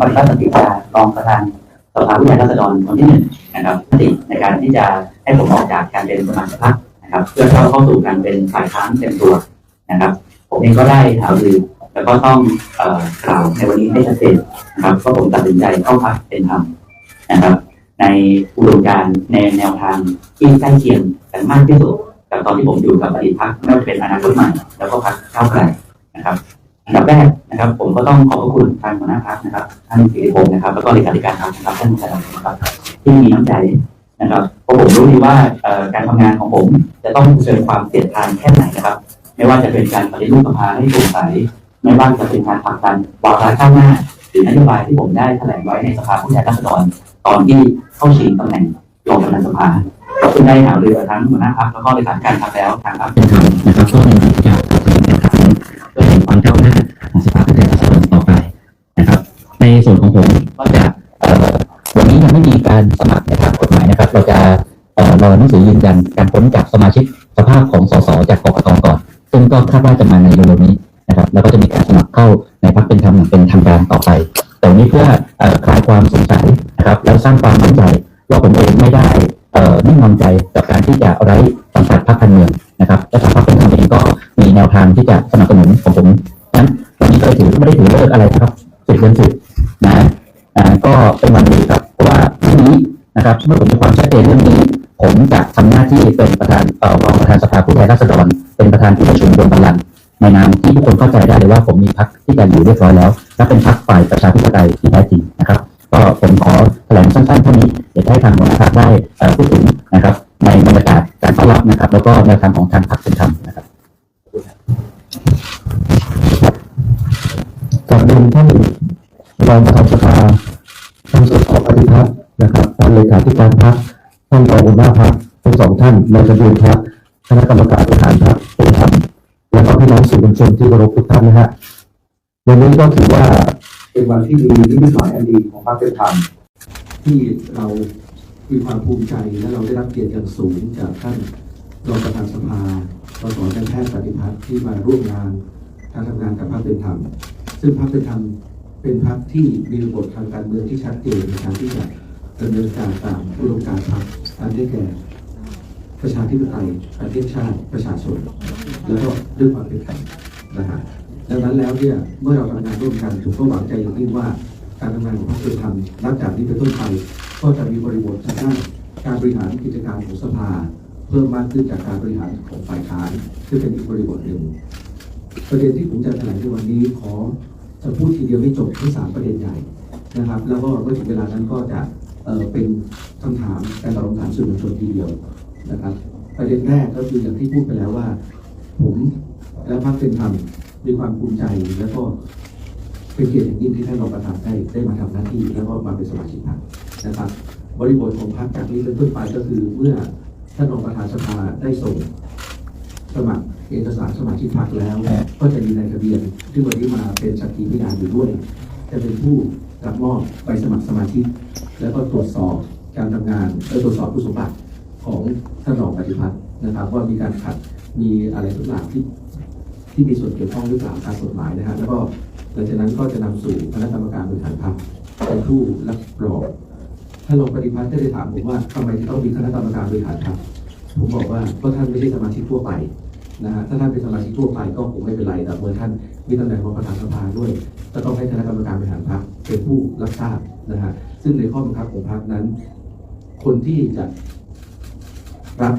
ปฏิบัติสันติการองประธานสภาผู้แทนราษฎรคนที่หนึ่งนะครับมติในการที่จะให้ผมออกจากการเป็นสมาชิกพรรคนะครับเพื่อเข้าเข้าสู่การเป็นฝ่ายค้านเต็มตัวนะครับ ผมเองก็ได้หารือแล้วก็ต้องกล่าวในวันนี้ให้ชัดเจนนะครับว่าผมตัดสินใจเข้าพรรคเป็นธรรมนะครับ ในอุดมการณ์ในแนวทางที่ใกล้เคียงกันมากที่สุดกับตอนที่ผมอยู่กับอดีตพรรคไม่ว่าจะเป็นอนาคตใหม่ แล้วก็พรรคก้าไกลนะครับ อันดับแรกนะครับ ผมก็ต้องขอบพระคุณทางหัวหน้าพักนะครับท่านสิริพงศ์นะครับ แล้วก็เลขาธิการพรรคนะครับท่านชาดำนะครับ ที่มีน้ำใจนะครับเพราะผมรู้ดีว่าการทำงานของผม จะต้องเผชิญความเสียงทานแค่ไหนนะครับ ไม่ว่าจะเป็นการปฏิรูปสภาให้โปร่งใสไม่ว่าจะเป็นการผลักดันวาระข้างหน้าหรือนโยบายที่ผมได้แถลงไว้ในสภาผู้แทนราษฎรตอนที่เข้าชิงตำแหน่งรองประธานสภาซึ่งได้หารือทั้งหัวหน้าพักแล้วก็เลขาธิการพรรคแล้วทางพรรคเป็นธรรมนะครับก็ในที่จะเป็น ส่วนของผมก็จะวันนี้ยังไม่มีการสมัครในทางกฎหมายนะครับ เราจะรอหนังสือยืนยันการพ้นจากสมาชิกสภาพของสสจากกรกตก่อน ซึ่งก็คาดว่าจะมาในเร็วๆนี้นะครับ แล้วก็จะมีการสมัครเข้าในพักเป็นธรรมอย่างเป็นทางการต่อไป แต่นี้เพื่อคลายความสงสัยนะครับ แล้วสร้างความมั่นใจว่าผมเองไม่ได้เอ่นิ่งนอนใจกับการที่จะไร้สังกัดพรรคการเมืองนะครับ และทางพรรคเป็นธรรมเองก็มีแนวทางที่จะสนับสนุนของผมนั้นวันนี้ก็ถือไม่ได้ถือเลิกอะไรนะครับสิบเดือนสิบ นะก็เป็นวันดีครับเพราะว่าที่นี้นะครับเมื่อผมมีความชัดเจนเรื่องนี้ ผมจะทำหน้าที่เป็นประธานเอ่อรองประธานสภาผู้แทนราษฎรเป็นประธานที่ประชุมบนบัลลังก์ในนามที่ทุกคนเข้าใจได้เลยว่าผมมีพักที่จะอยู่เรียบร้อยแล้วและเป็นพักฝ่ายประชาธิปไตยที่แท้จริงนะครับ ก็ผมขอแถลงสั้นๆเท่านี้เดี๋ยวให้ทางหัวหน้าพรรคได้เอ่อพูดถึงนะครับ ในบรรยากาศการต้อนรับนะครับ แล้วก็แนวทางของทางพรรคเป็นธรรมนะครับกับเรียนท่าน รองประธานสภาท่านสสปฏิพัฒน์นะครับท่านเลขาธิการพรรคท่านรองหัวหน้าพรรคทั้งสองท่านในทะเบียนพรรคคณะกรรมการบริหารพรรคเป็นธรรมแล้วก็พี่น้องสื่อมวลชนที่เคารพทุกท่านนะฮะวันนี้ก็ถือว่าเป็นวันที่ดีที่มิตหมายอันดีของพรรคเป็นธรรมที่เรามีความภูมิใจและเราได้รับเกียรติอย่างสูงจากท่านรองประธานสภาสสท่านแพทย์ปฏิพัฒน์ที่มาร่วมงานการทำงานกับพรรคเป็นธรรมซึ่งพรรคเป็นธรรม เป็นพรรคที่มีบททางการเมืองที่ชัดเจนในการที่จะดำเนินการตามอุดมการณ์พรรคการได้แก่ประชาธิปไตยประเทศชาติประชาชน แล้วก็ด้วยความเป็นธรรมนะฮะดังนั้นแล้วเนี่ยเมื่อเราทำงานร่วมกันผมก็หวังใจอย่างยิ่งว่าการทำงานของพรรคเป็นธรรมนับจากนี้เป็นต้นไปก็จะมีบริบททางด้านการบริหารกิจการของสภา เพิ่มมากขึ้นจากการบริหารของฝ่ายค้านซึ่งเป็นอีกบริบทหนึ่งประเด็นที่ผมจะแถลงในวันนี้ขอ จะพูดทีเดียวไม่จบทั้งสามประเด็นใหญ่นะครับ แล้วก็เมื่อถึงเวลานั้นก็จะเเป็นคำถามการตอบคำถามสื่อมวลชนทีเดียวนะครับ ประเด็นแรกก็คืออย่างที่พูดไปแล้วว่า ผมและพรรคเป็นธรรมมีความภูมิใจแล้วก็เป็นเกียรติอย่างยิ่งที่ท่านรองประธานได้ได้มาทำหน้าที่แล้วก็มาเป็นสมาชิกพรรคนะครับ บริบทของพรรคจากนี้เป็นต้นไปก็คือเมื่อท่านรองประธานสภาได้ส่ง สมัครเอกสารสมาชิกพรรคแล้ว ก็จะมีในทะเบียนที่วันนี้มาเป็นสักขีพยานอยู่ด้วย จะเป็นผู้รับมอบใบสมัครสมาชิก แล้วก็ตรวจสอบการทำงานและตรวจสอบคุณสมบัติของท่านรองปฏิพัฒน์นะครับ ว่ามีการขัดมีอะไรทุกอย่างที่ที่มีส่วนเกี่ยวข้องหรือเปล่าตามกฎหมายนะฮะแล้วก็หลังจากนั้นก็จะนำสู่คณะกรรมการบริหารพรรคเป็นผู้รับรองท่านรองปฏิพัฒน์ก็ได้ถามผมว่าทำไมถึงต้องมีคณะกรรมการบริหารพรรค ผมบอกว่าก็ท่านไม่ใช่สมาชิกทั่วไปนะฮะถ้าท่านเป็นสมาชิกทั่วไปก็คงไม่เป็นไรแต่เมื่อท่านมีตำแหน่งรองประธานสภาด้วยก็ต้องให้คณะกรรมการบริหารพรรคเป็นผู้รับทราบนะฮะซึ่งในข้อบังคับของพรรคนั้น คนที่จะรับ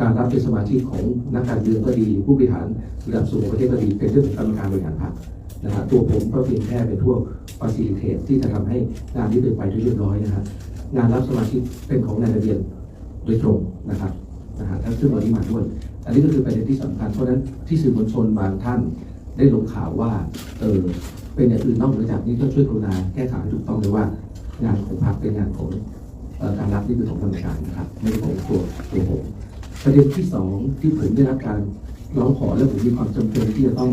การรับเป็นสมาชิกของนักการเมืองก็ดี ผู้บริหารระดับสูงของประเทศก็ดีเป็นเรื่องของกรรมการบริหารพรรคนะฮะตัวผมก็เพียงแค่เป็นพวก facilitate ที่จะทำให้งานนี้เป็นไปด้วยเรียบร้อยนะฮะงานรับสมาชิกเป็นของนายทะเบียนโดยตรง นะครับนะฮะทั้งซึ่งวันนี้มาด้วย อันนี้ก็คือประเด็นที่สำคัญเพราะฉะนั้นที่สื่อมวลชนบางท่านได้ลงข่าวว่าเออเป็นอย่างอื่นนอกเหนือจากนี้ก็ช่วยกรุณาแก้ข่าวให้ถูกต้องเลยว่างานของพรรคเป็นงานของการรับนี่เป็นของกรรมการนะครับไม่ใช่ของตัวตัวผมประเด็นที่สองที่ผมได้รับการร้องขอและผมมีความจำเป็นที่จะต้อง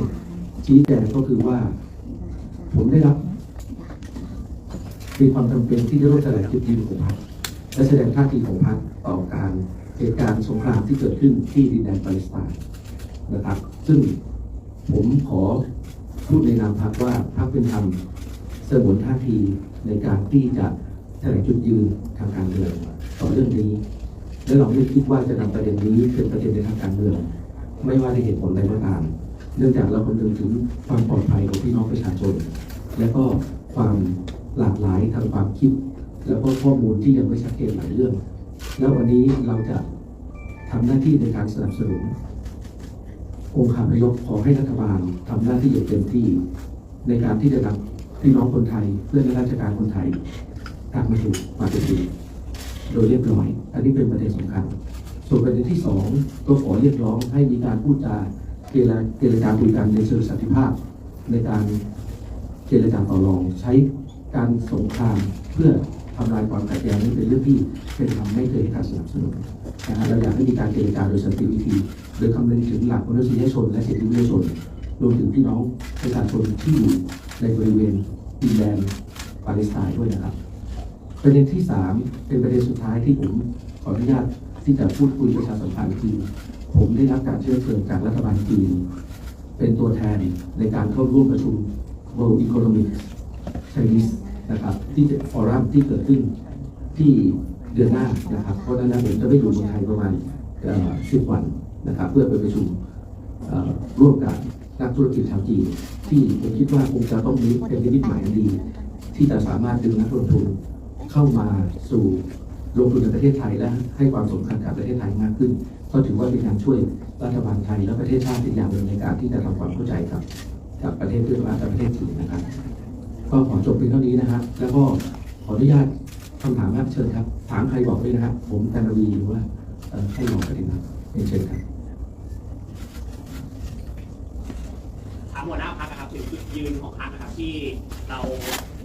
ชี้แจงก็คือว่า ผมได้รับมีความจำเป็นที่จะต้องแสดงจุดยืนของพรรคและแสดงท่าทีของพรรคต่อการ เหตุการณ์สงครามที่เกิดขึ้นที่ดินแดนปาเลสไตน์นะครับ ซึ่งผมขอพูดในนามพรรคว่าพรรคเป็นธรรมแสงวนท่าทีในการที่จะแถลงจุดยืนทางการเมืองต่อเรื่องนี้ และเราไม่คิดว่าจะนำประเด็นนี้เป็นประเด็นในทางการเมือง ไม่ว่าในเหตุผลใดก็ตาม เนื่องจากเราคำนึงถึงความปลอดภัยของพี่น้องประชาชน และก็ความหลากหลายทางความคิด แล้วก็ข้อมูลที่ยังไม่ชัดเจนหลายเรื่อง แล้ววันนี้เราจะ ทำหน้าที่ในการสนับสนุน องค์คาพยพขอให้รัฐบาลทำหน้าที่อย่างเต็มที่ ในการที่จะนำพี่น้องคนไทย เพื่อนราชการคนไทยกลับมาสู่ปฏิทินโดยเรียบร้อย อันนี้เป็นประเด็นสำคัญ ส่วนประเด็นที่สองก็ขอเรียกร้องให้มีการพูดจาเจรเจรจาคุยกันในเชิงสันติภาพ ในการเจรจาต่อรองใช้การสงครามเพื่อ ทำลายความขัดแย้งนี้เป็นเรื่องที่เป็นธรรมไม่เคยให้การสนับสนุนนะฮะเราอยากให้มีการเจรจาโดยสันติวิธี โดยคำนึงถึงหลักมนุษยชนและสิทธิมนุษยชน รวมถึงพี่น้องประชาชนที่อยู่ในบริเวณดินแดนปาเลสไตน์ด้วยนะครับ ประเด็นที่ 3 เป็นประเด็นสุดท้ายที่ผมขออนุญาตที่จะพูดคุยประชาสัมพันธ์คือผมได้รับการเชื้อเชิญจากรัฐบาลจีนเป็นตัวแทนในการเข้าร่วมประชุม World Economic Chinese นะครับที่จะฟอรัมที่เกิดขึ้นที่เดือนหน้านะครับ เพราะฉะนั้นผมจะไม่อยู่เมืองไทยประมาณสิบวันนะครับ เพื่อไปประชุมร่วมกับนักธุรกิจชาวจีนที่ผมคิดว่าคงจะต้องมีเป็นนิมิตหมายดี ที่จะสามารถดึงนักลงทุนเข้ามาสู่ลงทุนในประเทศไทยและให้ความสำคัญกับประเทศไทยมากขึ้น ก็ถือว่าเป็นการช่วยรัฐบาลไทยและประเทศชาติอีกอย่างหนึ่งในการที่จะทำความเข้าใจกับกับประเทศเพื่อนบ้านประเทศจีนนะครับ ก็ขอจบเพียงเท่านี้นะครับ แล้วก็ขออนุญาตคำถามครับเชิญครับ ถามใครบอกด้วยนะครับ ผมกันวีหรือว่าเอ่อให้บอกกันดีครับเรียนเชิญครับถามหัวหน้าพักครับถึงจุดยืนของพักนะครับที่เรา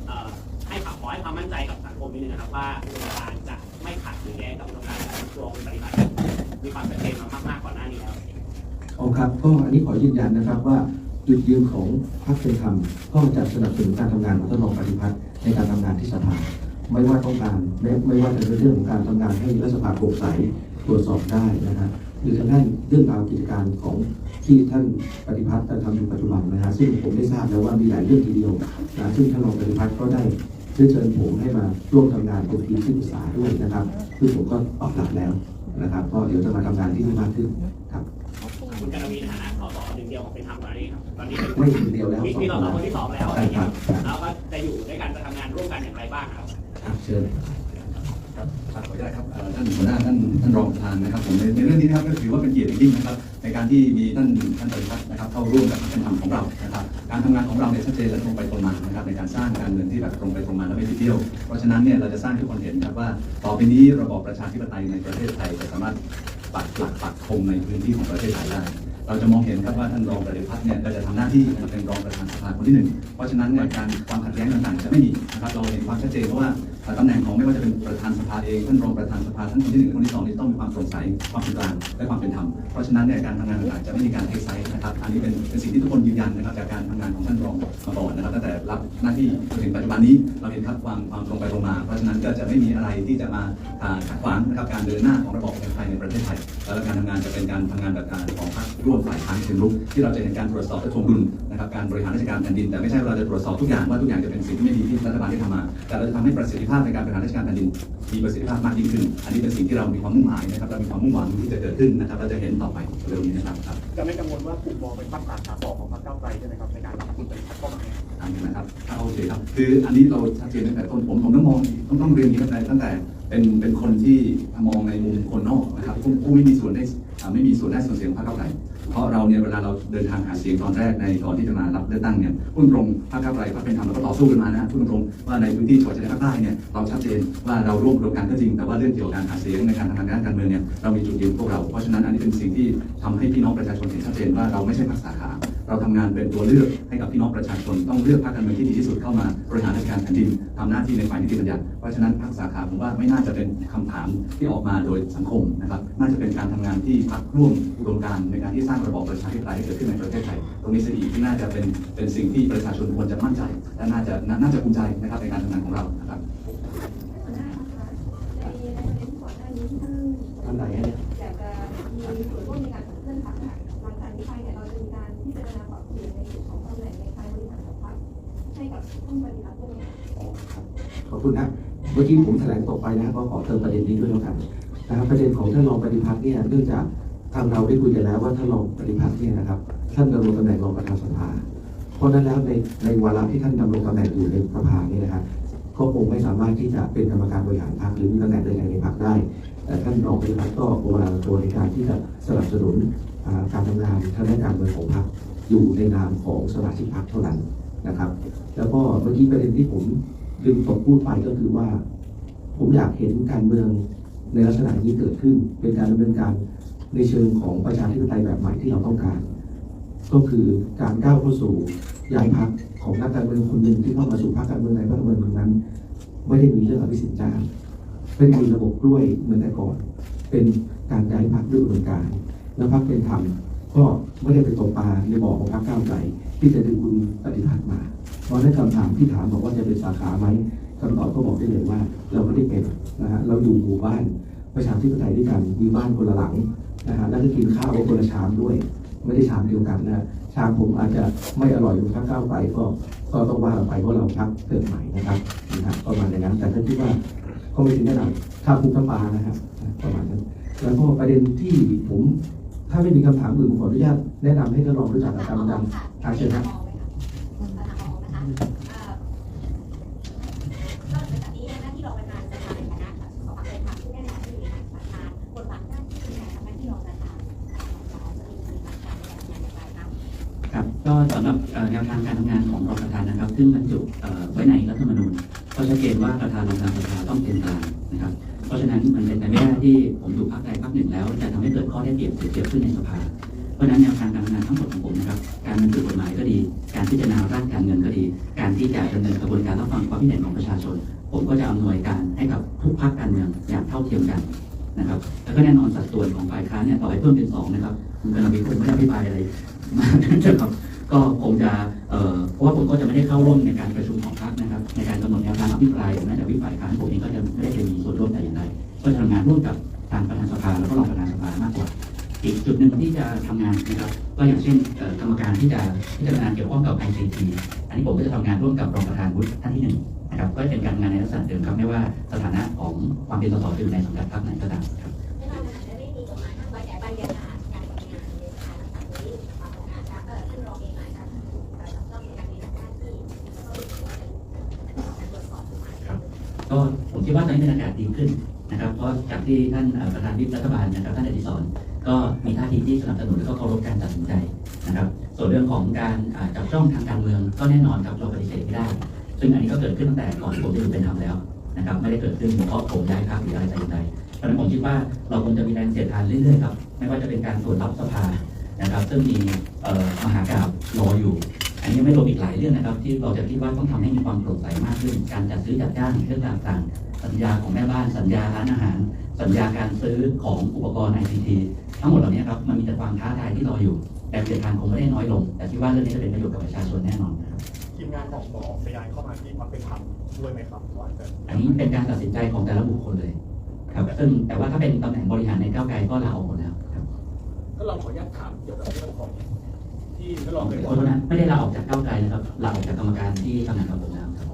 เอ่อให้ขอขอให้ความมั่นใจกับสังคมนิดนึงนะครับ ว่าอุดมการณ์จะไม่ขัดหรือแย้งกับอุดมการณ์ของกระทรวงปฏิบัติมีความชัดเจนมามากๆก่อนหน้านี้แล้วอ๋อครับก็อันนี้ขอยืนยันนะครับว่า จุดยืนของพรรคเป็นธรรมก็จะสนับสนุนการทำงานของท่านรองปฏิพัฒน์ในการทำงานที่สภาไม่ว่าต้องการไม่ไม่ว่าจะเป็นเรื่องของการทำงานให้รัฐสภาโปร่งใสตรวจสอบได้นะครับหรือจะได้เรื่องราวกิจการของที่ท่านปฏิพัฒน์จะทำอยู่ปัจจุบันนะฮะซึ่งผมได้ทราบแล้วว่ามีหลายเรื่องทีเดียวนะซึ่งท่านรองปฏิพัฒน์ก็ได้เชื้อเชิญผมให้มาร่วมทำงานเป็นทีมที่ปรึกษาด้วยนะครับซึ่งผมก็ตอบรับแล้วนะครับก็เดี๋ยวจะมาทำงานที่นี่มากขึ้นครับ คุณกรวีในฐานะสสหนึ่งเดียวของเป็นธรรมตอนนี้ครับตอนนี้เป็นไม่ถึงเดียวแล้วมีสองมีคสนสแล้วคนที่สองแล้วอะไรใช่อย่างครัเงี้บยเราก็จะอยู่ด้วยกันจะทำงานร่วมกันอย่างไรบ้างครับครับเชิญครับขออนุญาตครับเอ่อท่านหัวหน้าท่านท่านรองประธานนะครับผมในในเรื่องนี้นะครับก็ถือว่าเป็นเกียรติอย่างยิ่งนะครับ ในการที่มีท่านท่านปฏิพัฒน์นะครับเข้าร่วมกับการทำของเรานะครับการทำงานของเราเนี่ยชัดเจนและตรงไปตรงมานะครับในการสร้างการเมืองที่แบบตรงไปตรงมาและไม่บิดเบี้ยว เพราะฉะนั้นเนี่ยเราจะสร้างให้ทุกคนเห็นครับว่าต่อไปนี้ระบอบประชาธิปไตยในประเทศไทยจะสามารถ ปักหลักปักธงในพื้นที่ของประเทศไทยได้ เราจะมองเห็นครับว่าท่านรองปฏิพัฒน์เนี่ยก็จะทำหน้าที่เป็นรองประธานสภาคนที่หนึ่งเพราะฉะนั้นเนี่ยการความขัดแย้งต่างๆจะไม่มีนะครับเราเห็นความชัดเจนเพราะว่า ตำแหน่งของไม่ว่าจะเป็นประธานสภาเองท่านรองประธานสภาท่านคนที่หนึ่งคนที่สองนี่ต้องมีความโปร่งใสความเป็นกลางและความเป็นธรรมเพราะฉะนั้นเนี่ยการทำงานต่างๆจะไม่มีการเทคไซส์นะครับอันนี้เป็นเป็นสิ่งที่ทุกคนยืนยันนะครับจากการทำงานของท่านรองมาก่อนนะครับตั้งแต่รับหน้าที่จนถึงปัจจุบันนี้เราเห็นครับความความตรงไปตรงมา เพราะฉะนั้นก็จะไม่มีอะไรที่จะมาขัดขวางนะครับการเดินหน้าของระบบประชาธิปไตยในประเทศไทย แล้วการทำงานจะเป็นการทำงานแบบการของพรรค ร่วมฝ่ายค้านเชิงรุกที่เราจะเห็นการตรวจสอบและทวงดุลนะครับการบริหารราชการแผ่นดิน แต่ไม่ใช่ว่าเราจะตรวจสอบทุกอย่างว่าทุกอย่างจะเป็นสิ่งที่ไม่ดีที่รัฐบาลได้ทำมา แต่เราจะทำให้ประสิทธิภาพในการบริหารราชการแผ่นดินมีประสิทธิภาพมากยิ่งขึ้น อันนี้เป็นสิ่งที่เรามีความมุ่งหมายนะครับเรามีความมุ่งหวังที่จะเกิดขึ้นนะครับเราจะเห็นต่อไปเร็วนี้นะครับครับจะไม่กังวลว่าถูกมองเป็นปัญหาขาสองของพรรคก้าวไกลใช่ไหมครับในการรับคุณเป็นพรรคเข้ามาเนี่ยอันนี้นะครับอ่าโอเคครับคืออันนี้เราชัดเจนตั้งแต่ต้นผมผมต้องมองต้องต้องเรียนอย่างนี้ตั้งแต่ตั้งแต่เป็นเป็นคนที่มองในมุมคนนอกนะครับผู้ผู้ไม่มีส่วนได้อ่าไม่มีส่วนได้ส่วนเสียงพรรคเก้าวไกล เพราะเราเนี่ยเวลาเราเดินทางหาเสียงตอนแรกในตอนที่จะมารับเลือกตั้งเนี่ยพุ่นตรงพรรคก้าวไกลพรรคเป็นธรรมเราก็ต่อสู้กันมานะพุ่นตรงว่าในพื้นที่จังหวัดชายแดนภาคใต้เนี่ยเราชัดเจนว่าเราร่วมอุดมการก็จริง แต่ว่าเรื่องเกี่ยวกับการหาเสียงในการทำงานด้านการเมืองเนี่ยเรามีจุดยืนพวกเราเพราะฉะนั้นอันนี้เป็นสิ่งที่ทำให้พี่น้องประชาชนเห็นชัดเจนว่าเราไม่ใช่พรรคสาขา เราทำงานเป็นตัวเลือกให้กับพี่น้องประชาชน ต้องเลือกพรรคการเมืองที่ดีที่สุดเข้ามาบริหารราชการแผ่นดินทำหน้าที่ในฝ่ายนิติบัญญัติเพราะฉะนั้นพรรคสาขาผมว่าไม่น่าจะเป็นคำถามที่ออกมาโดยสังคมนะครับ น่าจะเป็นการทำงานที่พรรคร่วมอุดมการในการที่สร้างระบอบประชาธิปไตยให้เกิดขึ้นในประเทศไทยตรงนี้สิ่งที่น่าจะเป็นเป็นสิ่งที่ประชาชนควรจะมั่นใจ และน่าจะน่าจะภูมิใจนะครับในการทำงานของเรานะครับ อบคุณครับเมื่อกี้ผมแถลงตกไปนะครับก็ขอเติมประเด็นนี้ด้วยแล้วกันนะครับประเด็นของท่านรองปฏิพัฒน์เนี่ยเนื่องจากทางเราได้คุยกันแล้วว่าท่านรองปฏิพัฒน์เนี่ยนะครับท่านดำรงตำแหน่งรองประธานสภา เพราะนั้นแล้วในในวาระที่ท่านดำรงตำแหน่งอยู่ในสภาเนี่ยนะครับก็คงไม่สามารถที่จะเป็นกรรมการบริหารพรรคหรือมีตำแหน่งใดๆในพรรคได้ แต่ท่านรองปฏิพัฒน์ก็โบราณตัวในการที่จะสนับสนุนการทำงานทางด้านการเมืองของพรรคอยู่ในนามของสมาชิกพรรคเท่านั้นนะครับ แล้วก็เมื่อกี้ประเด็นที่ผม ลืมตกพูดไปก็คือว่า ผมอยากเห็นการเมืองในลักษณะนี้เกิดขึ้น เป็นการดำเนินการในเชิงของประชาธิปไตยแบบใหม่ที่เราต้องการ ก็คือการก้าวเข้าสู่ย้ายพักของนักการเมืองคนหนึ่งที่เข้ามาสู่พรรคการเมืองใดพรรคการเมืองนั้น ไม่ได้มีเรื่องอภิสิทธิ์จ้างไม่ได้มีระบบกล้วยเหมือนแต่ก่อน เป็นการย้ายพักด้วยอุดมการ แล้วพักเป็นธรรมก็ไม่ได้ไปตกปลาในบ่อของพรรคก้าวไกลที่จะดึงคุณปฏิพัฒน์มา เพราะฉะนั้นคำถามที่ถามบอกว่าจะเป็นสาขาไหมคำตอบก็บอกได้เลยว่า เราไม่ได้เป็นนะฮะเราอยู่หมู่บ้านประชาธิปไตยด้วยกันมีบ้านคนละหลังนะฮะแล้วก็กินข้าวก็คนละชามด้วย ไม่ได้ชามเดียวกันนะฮะชามผมอาจจะไม่อร่อยเหมือนพักก้าวไกลก็ก็ต้องว่ากันไปเพราะเราพักเกิดใหม่นะครับนะครับประมาณอย่างนั้นแต่ถ้าคิดว่าก็ไม่ถึงขนาดข้าวคุกน้ำปลานะครับประมาณนั้นแล้วก็ประเด็นที่ผมถ้าไม่มีคำถามอื่นผมขออนุญาตแนะนำให้ท่านรองรู้จักกับการดำอาเชิญครับ ซึ่งบรรจุไว้ในรัฐธรรมนูญก็ชัดเจนว่าประธานรองประธานสภาต้องเป็นกลางนะครับ เพราะฉะนั้นมันเป็นไปไม่ได้ที่ผมอยู่พรรคใดพรรคหนึ่งแล้ว จะทำให้เกิดข้อได้เปรียบเสียเปรียบขึ้นในสภา เพราะฉะนั้นแนวทางการทำงานทั้งหมดของผมนะครับ การบรรจุกฎหมายก็ดี การพิจารณาร่างการเงินก็ดี การที่จะดำเนินกระบวนการรับฟังความคิดเห็นของประชาชน ผมก็จะอำนวยการให้กับทุกพรรคการเมืองอย่างเท่าเทียมกันนะครับแล้วก็แน่นอนสัดส่วนของฝ่ายค้านเนี่ยต่อให้เพิ่มเป็นสองนะครับคุณกำลังมีคนไม่ได้อภิปรายอะไรมากนะครับก็คงจะ เพราะว่าผมก็จะไม่ได้เข้าร่วมในการประชุมของพรรคนะครับ ในการกำหนดแนวทางอภิปรายแม้แต่วิปฝ่ายค้านผมเองก็จะไม่ได้มีส่วนร่วมแต่อย่างใดก็จะทำงานร่วมกับทางประธานสภาแล้วก็รองประธานสภามากกว่า อีกจุดหนึ่งที่จะทำงานนะครับก็อย่างเช่นกรรมการที่จะพิจารณาเกี่ยวข้องกับ ICT อันนี้ผมก็จะทำงานร่วมกับรองประธานวุฒิท่านที่หนึ่งนะครับก็เป็นการงานในลักษณะเดิมครับไม่ว่าสถานะของความเป็นสสอยู่ในสังกัดพรรคไหนก็ตามครับ ผมคิดว่าตอนนี้บรรยากาศดีขึ้นนะครับ เพราะจากที่ท่านประธานวิปรัฐบาลนะครับท่านอดิศรก็มีท่าทีที่สนับสนุนและก็เคารพการตัดสินใจนะครับ ส่วนเรื่องของการจับจ้องทางการเมืองก็แน่นอนครับเราปฏิเสธไม่ได้ ซึ่งอันนี้ก็เกิดขึ้นตั้งแต่ก่อนผมจะอยู่เป็นธรรมแล้วนะครับไม่ได้เกิดขึ้นเพราะผมย้ายพรรคหรืออะไรแต่อย่างใดเพราะฉะนั้นผมคิดว่าเราคงจะมีแรงเสียดทานเรื่อยๆครับไม่ว่าจะเป็นการตรวจรับสภานะครับซึ่งมีมหากราบรออยู่ นนี้ไม่รวมอีกหลายเรื่องนะครับ ที่เราจะคิดว่าต้องทำให้มีความโปร่งใสมากขึ้น การจัดซื้อจัดจ้างเรื่องต่างๆ สัญญาของแม่บ้าน สัญญาร้านอาหาร สัญญาการซื้อของอุปกรณ์ ICT ทั้งหมดเหล่านี้ครับมันมีแต่ความท้าทายที่รออยู่ แต่เสียทางคงไม่ได้น้อยลง แต่คิดว่าเรื่องนี้จะเป็นประโยชน์กับประชาชนแน่นอนนะครับทีมงานของหมอพยายเข้ามาที่ความเป็นธรรมด้วยไหมครับว่าจะอันนี้เป็นการตัดสินใจของแต่ละบุคคลเลยครับซึ่งแต่ว่าถ้าเป็นตำแหน่งบริหารในก้าวไกลก็ลาออกหมดแล้วครับถ้าเราขออนุญาตถามเกี่ยวกับเรื่องของ ที่ท่านรองเคยขบออกโทษนะไม่ได้ลาออกจากก้าวไกลนะครับลาออกจากกรรมการที่ทำงานกับผมแล้วครับ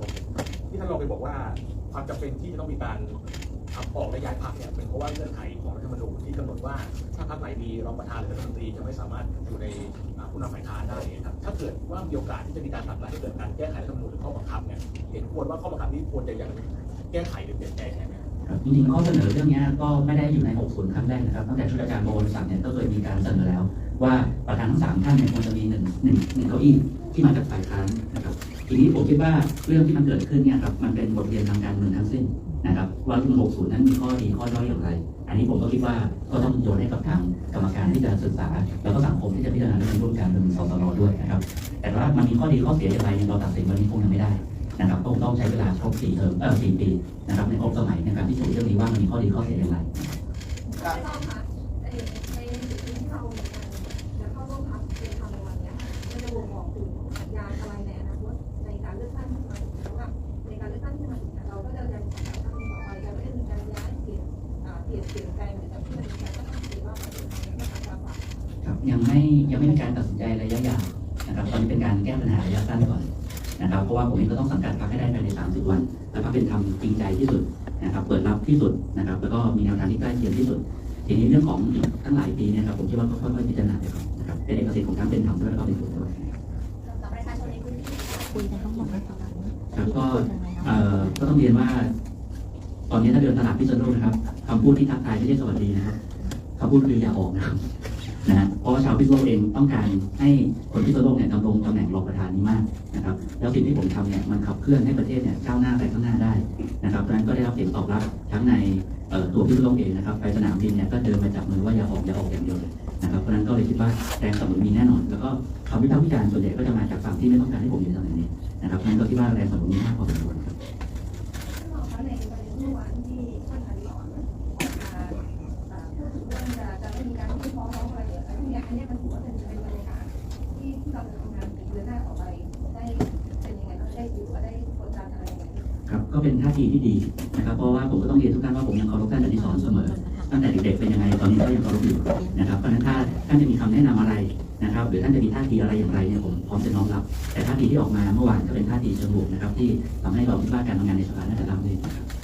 ที่ท่านรองเคยบอกว่าความจำเป็นที่จะต้องมีการขับออกและย้ายพรรคเนี่ยเป็นเพราะว่าเงื่อนไขของรัฐธรรมนูญที่กำหนดว่าถ้าพรรคไหนมีรองประธานหรือรัฐมนตรีจะไม่สามารถอยู่ในอ่าผู้นำฝ่ายค้านได้นะครับถ้าเกิดว่ามีโอกาสที่จะมีการผลักดันให้เกิดการแก้ไขรัฐธรรมนูญหรือข้อบังคับเนี่ยเห็นควรว่าข้อบังคับนี้ควรจะยังแก้ไขหรือเปลี่ยนแปลงไหมครับจริงๆข้อเสนอเรื่องนี้ก็ไม่ได้อยู่ใน 60 ครั้งแรกนะครับตั้งแต่ชุดอาจารย์โบวรศักดิ์เนี่ยก็เคยมีการเสนอแล้ว ว่าประธานทั้งสามท่านเนี่ยควรจะมีหนึ่งหนึ่งหนึ่งเก้าอี้ที่มาจากฝ่ายค้านนะครับทีนี้ผมคิดว่าเรื่องที่มันเกิดขึ้นเนี่ยครับมันเป็นบทเรียนทางการเมืองทั้งสิ้นนะครับว่ารุ่น60 นั้นมีข้อดีข้อด้อยอย่างไร อันนี้ผมก็คิดว่าก็ต้องโยนให้กับทางกรรมการที่จะศึกษา แล้วก็สังคมที่จะพิจารณาเรื่องร่วมกันเป็นสสรด้วยนะครับ แต่ว่ามันมีข้อดีข้อเสียอย่างไรเนี่ยเราตัดสินวันนี้คงยังไม่ได้นะครับคงต้องใช้เวลาครบสี่เทอมเออสี่ปีนะครับในครบสมัยในการพิสูจน์เรื่องนี้ว่ามันมีข้อดีข้อเสียอย่างไร นะครับเพราะว่าผมเองก็ต้องสังกัดพรรคให้ได้ภายใน 30 วัน และพรรคเป็นธรรมจริงใจที่สุดนะครับเปิดรับที่สุดนะครับแล้วก็มีแนวทางที่ใกล้เคียงที่สุด ทีนี้เรื่องของทั้งหลายปีเนี่ยครับผมคิดว่าก็ค่อยๆพิจารณาไปก่อนนะครับเป็นเอกสิทธิ์ของทั้งเป็นธรรมด้วยแล้วก็เป็นกฎด้วยครับก็เอ่อก็ต้องเรียนว่า ตอนนี้ถ้าเดินตลาดพิษณุโลกนะครับคำพูดที่ทักทายไม่ใช่สวัสดีนะครับคำพูดคืออย่าออกนะครับ นะฮะเพราะว่าชาวพิษณุโลกเองต้องการให้คนพิษณุโลกเนี่ยดำรงตำแหน่งรองประธานนี้มากนะครับแล้วสิ่งที่ผมทำเนี่ยมันขับเคลื่อนให้ประเทศเนี่ยก้าวหน้าไปข้างหน้าได้นะครับเพราะฉะนั้นก็ได้รับเสียงตอบรับทั้งในตัวพิษณุโลกเองนะครับไปสนามบินเนี่ยก็เดินมาจับมือว่าอย่าออกอย่าออกอย่างเดียวเลยนะครับเพราะนั้นก็เลยคิดว่าแรงสนับสนุนมีแน่นอน แล้วก็คำวิพากษ์วิจารณ์ส่วนใหญ่ก็จะมาจากฝั่งที่ไม่ต้องการให้ผมอยู่ตำแหน่งนี้นะครับเพราะฉะนั้นก็คิดว่าแรงสนับสนุนมีมากพอสมควรครับ เป็นท่าทีที่ดีนะครับเพราะว่าผมก็ต้องเรียนทุกท่านว่าผมยังเคารพท่านอดิศรเสมอ ตั้งแต่เด็กๆเป็นยังไงตอนนี้ก็ยังเคารพอยู่นะครับเพราะฉะนั้นถ้าท่านจะมีคำแนะนำอะไรนะครับหรือท่านจะมีท่าทีอะไรอย่างไรเนี่ยผมพร้อมจะน้อมรับ แต่ท่าทีที่ออกมาเมื่อวานก็เป็นท่าทีเชิงบวกนะครับที่ทำให้เราคิดว่าการทำงานในสภาน่าจะราบรื่นนะครับ